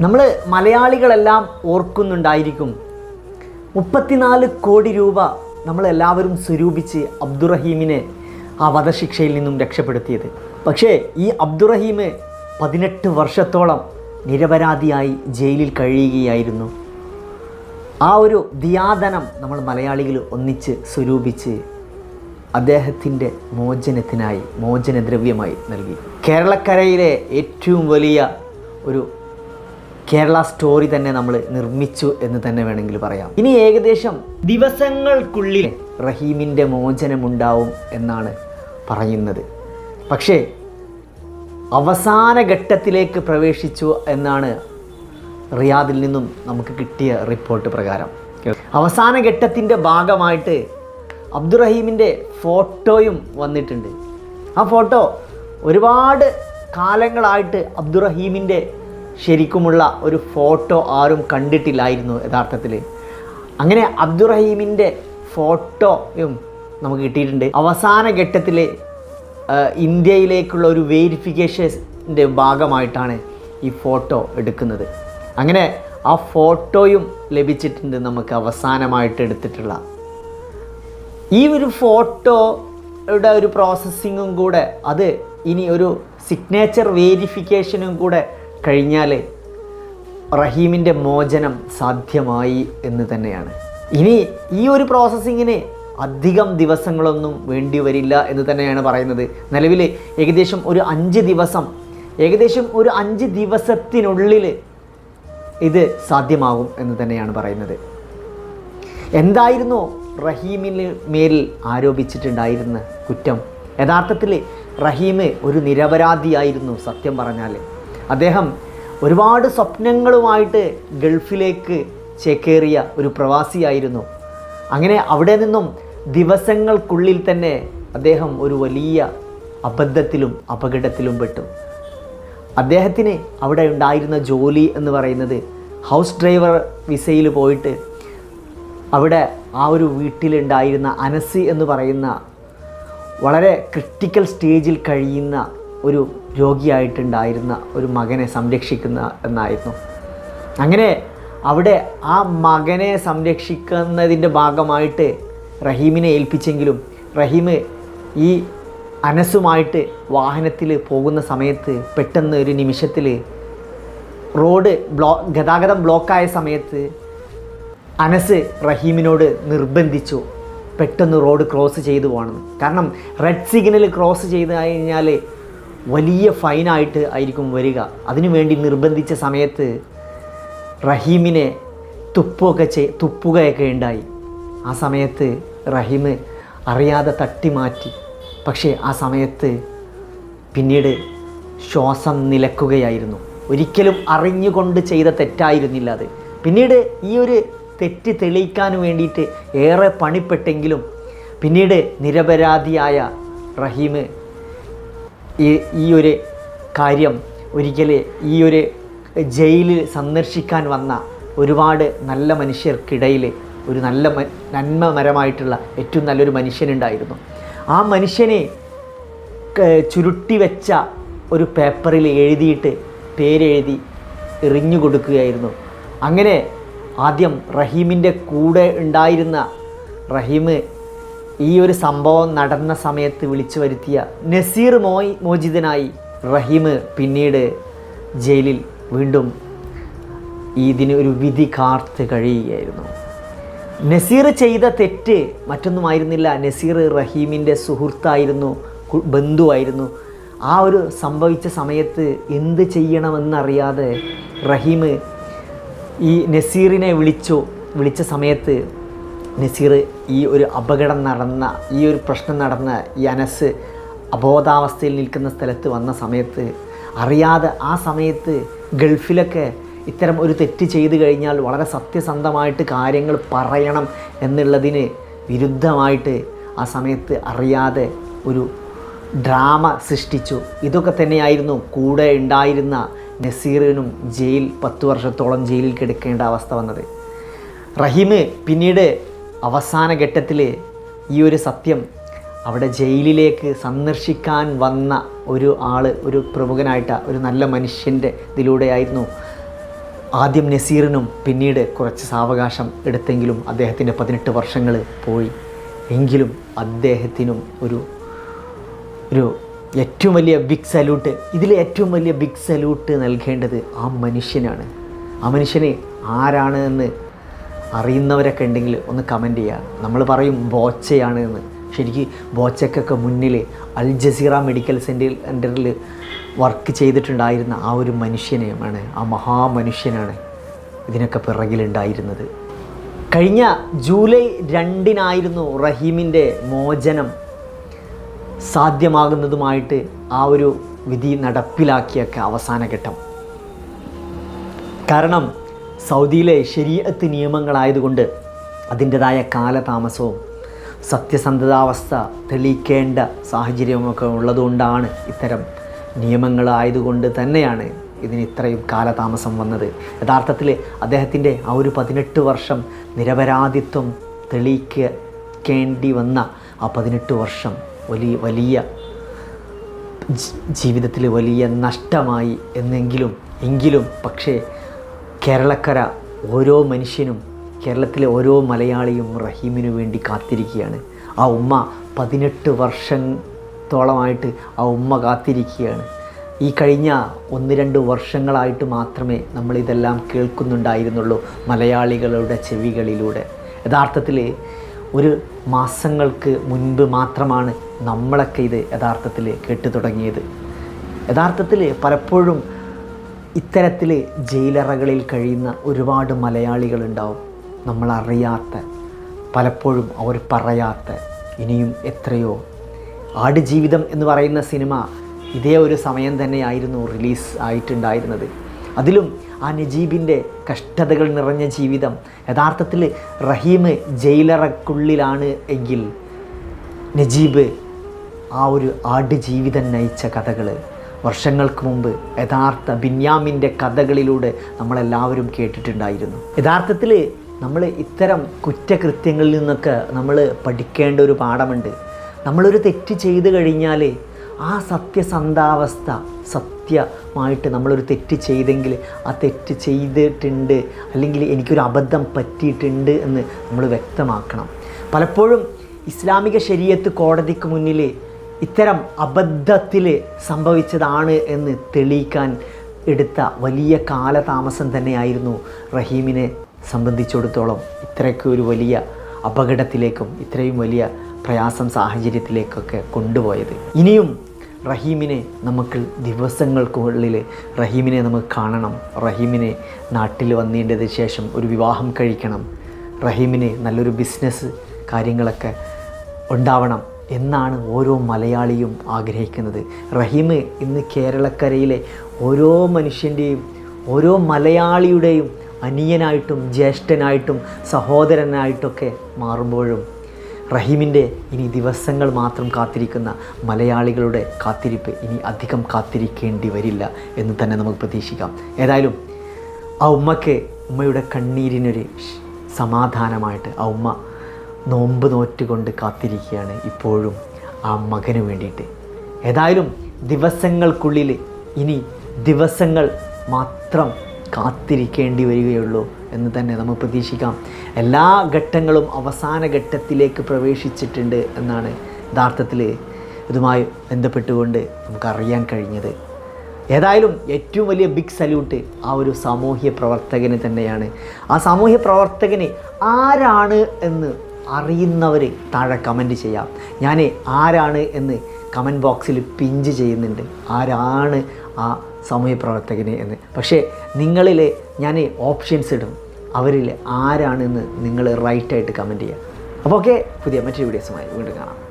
നമ്മൾ മലയാളികളെല്ലാം ഓർക്കുന്നുണ്ടായിരിക്കും. മുപ്പത്തിനാല് കോടി രൂപ നമ്മളെല്ലാവരും സ്വരൂപിച്ച് അബ്ദുറഹീമിനെ ആ വധശിക്ഷയിൽ നിന്നും രക്ഷപ്പെടുത്തിയത്. പക്ഷേ ഈ അബ്ദുറഹീം പതിനെട്ട് വർഷത്തോളം നിരപരാധിയായി ജയിലിൽ കഴിയുകയായിരുന്നു. ആ ഒരു ദിയാദനം നമ്മൾ മലയാളികൾ ഒന്നിച്ച് സ്വരൂപിച്ച് അദ്ദേഹത്തിന്റെ മോചനത്തിനായി മോചനദ്രവ്യമായി നൽകി. കേരളക്കരയിലെ ഏറ്റവും വലിയ ഒരു കേരള സ്റ്റോറി തന്നെ നമ്മൾ നിർമ്മിച്ചു എന്ന് തന്നെ വേണമെങ്കിൽ പറയാം. ഇനി ഏകദേശം ദിവസങ്ങൾക്കുള്ളിൽ റഹീമിന്റെ മോചനമുണ്ടാവും എന്നാണ് പറയുന്നത്. പക്ഷേ അവസാന ഘട്ടത്തിലേക്ക് പ്രവേശിച്ചു എന്നാണ് റിയാദിൽ നിന്നും നമുക്ക് കിട്ടിയ റിപ്പോർട്ട് പ്രകാരം. അവസാന ഘട്ടത്തിന്റെ ഭാഗമായിട്ട് അബ്ദുറഹീമിന്റെ ഫോട്ടോയും വന്നിട്ടുണ്ട്. ആ ഫോട്ടോ ഒരുപാട് കാലങ്ങളായിട്ട് അബ്ദുറഹീമിന്റെ ശരിക്കുമുള്ള ഒരു ഫോട്ടോ ആരും കണ്ടിട്ടില്ലായിരുന്നു യഥാർത്ഥത്തിൽ. അങ്ങനെ അബ്ദുറഹീമിന്റെ ഫോട്ടോയും നമുക്ക് കിട്ടിയിട്ടുണ്ട്. അവസാന ഘട്ടത്തിൽ ഇന്ത്യയിലേക്കുള്ള ഒരു വേരിഫിക്കേഷന്റെ ഭാഗമായിട്ടാണ് ഈ ഫോട്ടോ എടുക്കുന്നത്. അങ്ങനെ ആ ഫോട്ടോയും ലഭിച്ചിട്ടുണ്ട് നമുക്ക് അവസാനമായിട്ട് എടുത്തിട്ടുള്ള. ഈ ഒരു ഫോട്ടോയുടെ ഒരു പ്രോസസ്സിങ്ങും കൂടെ അത് ഇനി ഒരു സിഗ്നേച്ചർ വേരിഫിക്കേഷനും കൂടെ കഴിഞ്ഞാൽ റഹീമിന്റെ മോചനം സാധ്യമായി എന്ന് തന്നെയാണ്. ഇനി ഈ ഒരു പ്രോസസ്സിങ്ങിന് അധികം ദിവസങ്ങളൊന്നും വേണ്ടി വരില്ല എന്ന് തന്നെയാണ് പറയുന്നത്. നിലവിൽ ഏകദേശം ഒരു അഞ്ച് ദിവസം ഏകദേശം ഒരു അഞ്ച് ദിവസത്തിനുള്ളിൽ ഇത് സാധ്യമാകും എന്ന് തന്നെയാണ് പറയുന്നത്. എന്തായിരുന്നു റഹീമിന് മേലിൽ ആരോപിച്ചിട്ടുണ്ടായിരുന്ന കുറ്റം? യഥാർത്ഥത്തിൽ റഹീം ഒരു നിരപരാധിയായിരുന്നു സത്യം പറഞ്ഞാൽ അദ്ദേഹം ഒരുപാട് സ്വപ്നങ്ങളുമായിട്ട് ഗൾഫിലേക്ക് ചേക്കേറിയ ഒരു പ്രവാസിയായിരുന്നു. അങ്ങനെ അവിടെ നിന്നും ദിവസങ്ങൾക്കുള്ളിൽ തന്നെ അദ്ദേഹം ഒരു വലിയ അബദ്ധത്തിലും അപകടത്തിലും പെട്ടു. അദ്ദേഹത്തിന് അവിടെ ഉണ്ടായിരുന്ന ജോലി എന്ന് പറയുന്നത് ഹൗസ് ഡ്രൈവർ വിസയിൽ പോയിട്ട് അവിടെ ആ ഒരു വീട്ടിലുണ്ടായിരുന്ന അനസ് എന്ന് പറയുന്ന വളരെ ക്രിട്ടിക്കൽ സ്റ്റേജിൽ കഴിയുന്ന ഒരു രോഗിയായിട്ടുണ്ടായിരുന്ന ഒരു മകനെ സംരക്ഷിക്കുന്ന എന്നായിരുന്നു. അങ്ങനെ അവിടെ ആ മകനെ സംരക്ഷിക്കുന്നതിന്റെ ഭാഗമായിട്ട് റഹീമിനെ ഏൽപ്പിച്ചെങ്കിലും റഹീം ഈ അനസുമായിട്ട് വാഹനത്തിൽ പോകുന്ന സമയത്ത് പെട്ടെന്ന് ഒരു നിമിഷത്തിൽ റോഡ് ബ്ലോ ഗതാഗതം ബ്ലോക്കായ സമയത്ത് അനസ് റഹീമിനോട് നിർബന്ധിച്ചു പെട്ടെന്ന് റോഡ് ക്രോസ് ചെയ്തു പോകണം. കാരണം റെഡ് സിഗ്നൽ ക്രോസ് ചെയ്ത് കഴിഞ്ഞാൽ വലിയ ഫൈനായിട്ട് ആയിരിക്കും വരിക. അതിനുവേണ്ടി നിർബന്ധിച്ച സമയത്ത് റഹീമിനെ തുപ്പൊക്കെ ചെയ് തുപ്പുകയൊക്കെ ഉണ്ടായി. ആ സമയത്ത് റഹീം അറിയാതെ തട്ടി മാറ്റി. പക്ഷേ ആ സമയത്ത് പിന്നീട് ശ്വാസം നിലക്കുകയായിരുന്നു. ഒരിക്കലും അറിഞ്ഞുകൊണ്ട് ചെയ്ത തെറ്റായിരുന്നില്ല അത്. പിന്നീട് ഈ ഒരു തെറ്റ് തെളിയിക്കാൻ വേണ്ടിയിട്ട് ഏറെ പണിപ്പെട്ടെങ്കിലും പിന്നീട് നിരപരാധിയായ റഹീം ഈ ഒരു കാര്യം ഒരിക്കൽ ഈ ഒരു ജയിലിൽ സന്ദർശിക്കാൻ വന്ന ഒരുപാട് നല്ല മനുഷ്യർക്കിടയിൽ ഒരു നല്ല നന്മമരമായിട്ടുള്ള ഏറ്റവും നല്ലൊരു മനുഷ്യനുണ്ടായിരുന്നു. ആ മനുഷ്യനെ ചുരുട്ടി വെച്ച ഒരു പേപ്പറിൽ എഴുതിയിട്ട് പേരെഴുതി എറിഞ്ഞു കൊടുക്കുകയായിരുന്നു. അങ്ങനെ ആദ്യം റഹീമിന്റെ കൂടെ ഉണ്ടായിരുന്ന റഹീം ഈ ഒരു സംഭവം നടന്ന സമയത്ത് വിളിച്ചു വരുത്തിയ നസീർ മോയ് മോചിതനായി റഹീം പിന്നീട് ജയിലിൽ വീണ്ടും ഇതിന് ഒരു വിധി കാർത്ത് കഴിയുകയായിരുന്നു. നസീർ ചെയ്ത തെറ്റ് മറ്റൊന്നുമായിരുന്നില്ല. നസീർ റഹീമിന്റെ സുഹൃത്തായിരുന്നു ബന്ധുവായിരുന്നു. ആ ഒരു സംഭവിച്ച സമയത്ത് എന്ത് ചെയ്യണമെന്നറിയാതെ റഹീം ഈ നസീറിനെ വിളിച്ചു. വിളിച്ച സമയത്ത് നസീർ ഈ ഒരു അപകടം നടന്ന ഈ ഒരു പ്രശ്നം നടന്ന ഈ അനസ് അബോധാവസ്ഥയിൽ നിൽക്കുന്ന സ്ഥലത്ത് വന്ന സമയത്ത് അറിയാതെ ആ സമയത്ത് ഗൾഫിലൊക്കെ ഇത്തരം ഒരു തെറ്റ് ചെയ്തു കഴിഞ്ഞാൽ വളരെ സത്യസന്ധമായിട്ട് കാര്യങ്ങൾ പറയണം എന്നുള്ളതിന് വിരുദ്ധമായിട്ട് ആ സമയത്ത് അറിയാതെ ഒരു ഡ്രാമ സൃഷ്ടിച്ചു. ഇതൊക്കെ തന്നെയായിരുന്നു കൂടെ ഉണ്ടായിരുന്ന നസീറിനും ജയിൽ പത്ത് വർഷത്തോളം ജയിലിൽ കിടക്കേണ്ട അവസ്ഥ വന്നത്. റഹീം പിന്നീട് അവസാന ഘട്ടത്തിൽ ഈ ഒരു സത്യം അവിടെ ജയിലിലേക്ക് സന്ദർശിക്കാൻ വന്ന ഒരു ആൾ ഒരു പ്രമുഖനായിട്ട് ഒരു നല്ല മനുഷ്യന്റെ ഇതിലൂടെയായിരുന്നു ആദ്യം നസീറിനും പിന്നീട് കുറച്ച് സാവകാശം എടുത്തെങ്കിലും അദ്ദേഹത്തിന്റെ പതിനെട്ട് വർഷങ്ങൾ പോയി. എങ്കിലും അദ്ദേഹത്തിനും ഒരു ഒരു ഏറ്റവും വലിയ ബിഗ് സല്യൂട്ട് ഇതിൽ ഏറ്റവും വലിയ ബിഗ് സല്യൂട്ട് നൽകേണ്ടത് ആ മനുഷ്യനാണ്. ആ മനുഷ്യനെ ആരാണ് എന്ന് അറിയുന്നവരൊക്കെ ഉണ്ടെങ്കിൽ ഒന്ന് കമന്റ് ചെയ്യുക നമ്മൾ പറയും ബോച്ചയാണ് എന്ന്. ശരിക്ക് ബോച്ചയ്ക്കൊക്കെ മുന്നിൽ അൽ ജസീറ മെഡിക്കൽ സെന്ററിൽ വർക്ക് ചെയ്തിട്ടുണ്ടായിരുന്ന ആ ഒരു മനുഷ്യനെയാണ് ആ മഹാമനുഷ്യനാണ് ഇതിനൊക്കെ പിറകിലുണ്ടായിരുന്നത്. കഴിഞ്ഞ ജൂലൈ രണ്ടിനായിരുന്നു റഹീമിന്റെ മോചനം സാധ്യമാകുന്നതുമായിട്ട് ആ ഒരു വിധി നടപ്പിലാക്കിയൊക്കെ അവസാന ഘട്ടം. കാരണം സൗദിയിലെ ശരീരത്ത് നിയമങ്ങളായതുകൊണ്ട് അതിന്റെതായ കാലതാമസവും സത്യസന്ധതാവസ്ഥ തെളിയിക്കേണ്ട സാഹചര്യമൊക്കെ ഉള്ളതുകൊണ്ടാണ് ഇത്തരം നിയമങ്ങളായതുകൊണ്ട് തന്നെയാണ് ഇതിന് ഇത്രയും കാലതാമസം വന്നത്. യഥാർത്ഥത്തിൽ അദ്ദേഹത്തിന്റെ ആ ഒരു പതിനെട്ട് വർഷം നിരപരാധിത്വം തെളിയിക്കേണ്ടി വന്ന ആ പതിനെട്ട് വർഷം വലിയ വലിയ ജീവിതത്തിൽ വലിയ നഷ്ടമായി എന്നെങ്കിലും എങ്കിലും പക്ഷേ കേരളക്കര ഓരോ മനുഷ്യനും കേരളത്തിലെ ഓരോ മലയാളിയും റഹീമിനു വേണ്ടി കാത്തിരിക്കുകയാണ്. ആ ഉമ്മ പതിനെട്ട് വർഷത്തോളമായിട്ട് ആ ഉമ്മ കാത്തിരിക്കുകയാണ്. ഈ കഴിഞ്ഞ ഒന്ന് രണ്ട് വർഷങ്ങളായിട്ട് മാത്രമേ നമ്മളിതെല്ലാം കേൾക്കുന്നുണ്ടായിരുന്നുള്ളൂ മലയാളികളുടെ ചെവികളിലൂടെ. യഥാർത്ഥത്തിൽ ഒരു മാസങ്ങൾക്ക് മുൻപ് മാത്രമാണ് നമ്മളൊക്കെ ഇത് യഥാർത്ഥത്തിൽ കേട്ടു തുടങ്ങിയത് യഥാർത്ഥത്തിൽ പലപ്പോഴും ഇത്തരത്തിൽ ജയിലറകളിൽ കഴിയുന്ന ഒരുപാട് മലയാളികളുണ്ടാവും. നമ്മളറിയാത്ത പലപ്പോഴും അവർ പറയാത്ത ഇനിയും എത്രയോ. ആടുജീവിതം എന്ന് പറയുന്ന സിനിമ ഇതേ ഒരു സമയം തന്നെയായിരുന്നു റിലീസ് ആയിട്ടുണ്ടായിരുന്നത്. അതിലും ആ നജീബിന്റെ കഷ്ടതകൾ നിറഞ്ഞ ജീവിതം യഥാർത്ഥത്തിൽ റഹീം ജയിലറക്കുള്ളിലാണ് എങ്കിൽ നജീബ് ആ ഒരു ആടുജീവിതം നയിച്ച കഥകൾ വർഷങ്ങൾക്ക് മുമ്പ് യഥാർത്ഥ ബിന്യാമിന്റെ കഥകളിലൂടെ നമ്മളെല്ലാവരും കേട്ടിട്ടുണ്ടായിരുന്നു. യഥാർത്ഥത്തിൽ നമ്മൾ ഇത്തരം കുറ്റകൃത്യങ്ങളിൽ നിന്നൊക്കെ നമ്മൾ പഠിക്കേണ്ട ഒരു പാഠമുണ്ട്. നമ്മളൊരു തെറ്റ് ചെയ്തു കഴിഞ്ഞാൽ ആ സത്യസന്ധാവസ്ഥ സത്യമായിട്ട് നമ്മളൊരു തെറ്റ് ചെയ്തെങ്കിൽ ആ തെറ്റ് ചെയ്തിട്ടുണ്ട് അല്ലെങ്കിൽ എനിക്കൊരു അബദ്ധം പറ്റിയിട്ടുണ്ട് എന്ന് നമ്മൾ വ്യക്തമാക്കണം. പലപ്പോഴും ഇസ്ലാമിക ശരീരത്ത് കോടതിക്ക് മുന്നിൽ ഇത്തരം അബദ്ധത്തിൽ സംഭവിച്ചതാണ് എന്ന് തെളിയിക്കാൻ എടുത്ത വലിയ കാലതാമസം തന്നെയായിരുന്നു റഹീമിനെ സംബന്ധിച്ചിടത്തോളം ഇത്രയ്ക്ക് ഒരു വലിയ അപകടത്തിലേക്കും ഇത്രയും വലിയ പ്രയാസം സാഹചര്യത്തിലേക്കൊക്കെ കൊണ്ടുപോയത്. ഇനിയും റഹീമിനെ നമുക്ക് ദിവസങ്ങൾക്കുള്ളിൽ റഹീമിനെ നമുക്ക് കാണണം. റഹീമിനെ നാട്ടിൽ വന്നതിന്റെ ശേഷം ഒരു വിവാഹം കഴിക്കണം. റഹീമിന് നല്ലൊരു ബിസിനസ് കാര്യങ്ങളൊക്കെ ഉണ്ടാവണം. എന്നാണ് ഓരോ മലയാളിയും ആഗ്രഹിക്കുന്നത്. റഹീം ഇന്ന് കേരളക്കരയിലെ ഓരോ മനുഷ്യന്റെയും ഓരോ മലയാളിയുടെയും അനിയനായിട്ടും ജ്യേഷ്ഠനായിട്ടും സഹോദരനായിട്ടൊക്കെ മാറുമ്പോഴും റഹീമിന്റെ ഇനി ദിവസങ്ങൾ മാത്രം കാത്തിരിക്കുന്ന മലയാളികളുടെ കാത്തിരിപ്പ് ഇനി അധികം കാത്തിരിക്കേണ്ടി വരില്ല എന്ന് തന്നെ നമുക്ക് പ്രതീക്ഷിക്കാം. ഏതായാലും ആ ഉമ്മയ്ക്ക് ഉമ്മയുടെ കണ്ണീരിനൊരു സമാധാനമായിട്ട് ആ ഉമ്മ നോമ്പ് നോറ്റുകൊണ്ട് കാത്തിരിക്കുകയാണ് ഇപ്പോഴും ആ മകന് വേണ്ടിയിട്ട്. ഏതായാലും ദിവസങ്ങൾക്കുള്ളിൽ ഇനി ദിവസങ്ങൾ മാത്രം കാത്തിരിക്കേണ്ടി വരികയുള്ളൂ എന്ന് തന്നെ നമുക്ക് പ്രതീക്ഷിക്കാം. എല്ലാ ഘട്ടങ്ങളും അവസാന ഘട്ടത്തിലേക്ക് പ്രവേശിച്ചിട്ടുണ്ട് എന്നാണ് യഥാർത്ഥത്തിൽ ഇതുമായി ബന്ധപ്പെട്ടുകൊണ്ട് നമുക്കറിയാൻ കഴിഞ്ഞത്. ഏതായാലും ഏറ്റവും വലിയ ബിഗ് സല്യൂട്ട് ആ ഒരു സാമൂഹ്യ പ്രവർത്തകന് തന്നെയാണ്. ആ സാമൂഹ്യ പ്രവർത്തകന് ആരാണ് എന്ന് അറിയുന്നവർ താഴെ കമന്റ് ചെയ്യാം. ഞാൻ ആരാണ് എന്ന് കമന്റ് ബോക്സിൽ പിഞ്ച് ചെയ്യുന്നുണ്ട്. ആരാണ് ആ സാമൂഹ്യ പ്രവർത്തകന് എന്ന്. പക്ഷേ നിങ്ങളിൽ ഞാൻ ഓപ്ഷൻസ് ഇടും. അവരിൽ ആരാണെന്ന് നിങ്ങൾ റൈറ്റായിട്ട് കമന്റ് ചെയ്യുക അപ്പോൾ ഓക്കെ പുതിയ മറ്റൊരു വീഡിയോസുമായി വീണ്ടും കാണാം.